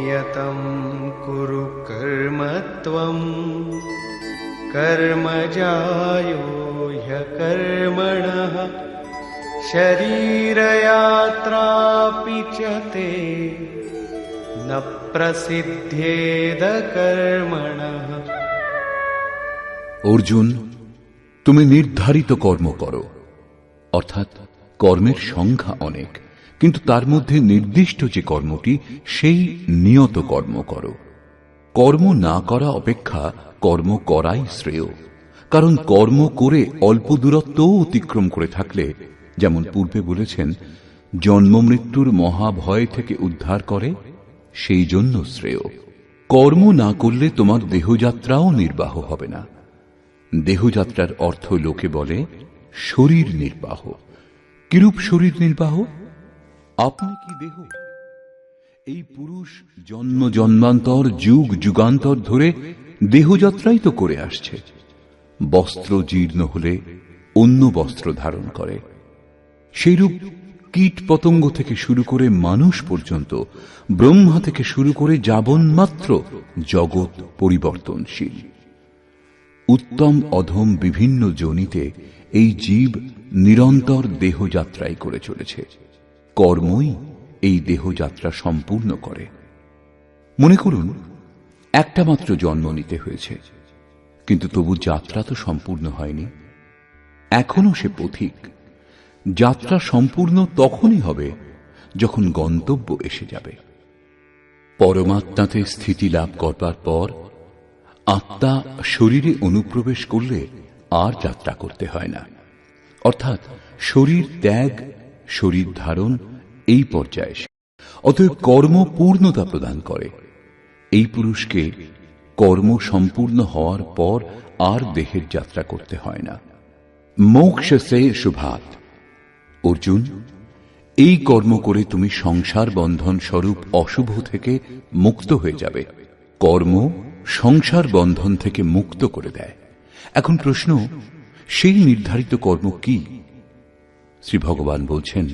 नियतं कुरु कर्म त्वम् कर्मजायो ह्यकर्मणः शरीरयात्रापि च ते न प्रसिद्धेद कर्मणः অর্জুন তুমি নির্ধারিত কর্ম করো অর্থাৎ কর্মের সংখ্যা অনেক কিন্তু তার মধ্যে নির্দিষ্ট যে কর্মটি, সেই নিয়ত কর্ম করো। কর্ম না করা অপেক্ষা কর্ম করাই শ্রেয়। কারণ কর্ম করে অল্প দূরত্বও অতিক্রম করে থাকলে, যেমন পূর্বে বলেছেন, জন্ম মৃত্যুর মহাভয় থেকে উদ্ধার করে, সেই জন্য শ্রেয়। কর্ম না করলে তোমার দেহযাত্রাও নির্বাহ হবে না। দেহযাত্রার অর্থ লোকে বলে শরীর নির্বাহ। কিরূপ শরীর নির্বাহ? আপনি কি দেহ? এই পুরুষ জন্ম জন্মান্তর, যুগ যুগান্তর ধরে দেহযাত্রাই তো করে আসছে। বস্ত্র জীর্ণ হলে অন্য বস্ত্র ধারণ করে। সেইরূপ কীট পতঙ্গ থেকে শুরু করে মানুষ পর্যন্ত, ব্রহ্মা থেকে শুরু করে যাবন মাত্র জগৎ পরিবর্তনশীল। উত্তম অধম বিভিন্ন যোনিতে এই জীব নিরন্তর দেহযাত্রাই করে চলেছে। কর্মই এই দেহযাত্রা সম্পূর্ণ করে। মনে করুন, একটা মাত্র জন্ম নিতে হয়েছে, কিন্তু তবু যাত্রা তো সম্পূর্ণ হয়নি। এখনও সে পথিক। যাত্রা সম্পূর্ণ তখনই হবে যখন গন্তব্য এসে যাবে। পরমাত্মাতে স্থিতি লাভ করবার পর আত্মা শরীরে অনুপ্রবেশ করলে আর যাত্রা করতে হয় না। অর্থাৎ শরীর ত্যাগ শরীর ধারণ এই পর্যায়ে। অতএব কর্ম পূর্ণতা প্রদান করে। এই পুরুষকে কর্ম সম্পূর্ণ হওয়ার পর আর দেহের যাত্রা করতে হয় না। মোক্ষ সে শুভাত অর্জুন, এই কর্ম করে তুমি সংসার বন্ধন স্বরূপ অশুভ থেকে মুক্ত হয়ে যাবে। কর্ম সংসার বন্ধন থেকে মুক্ত করে দেয়। এখন প্রশ্ন, সেই নির্ধারিত কর্ম কি? শ্রী ভগবান বলছেন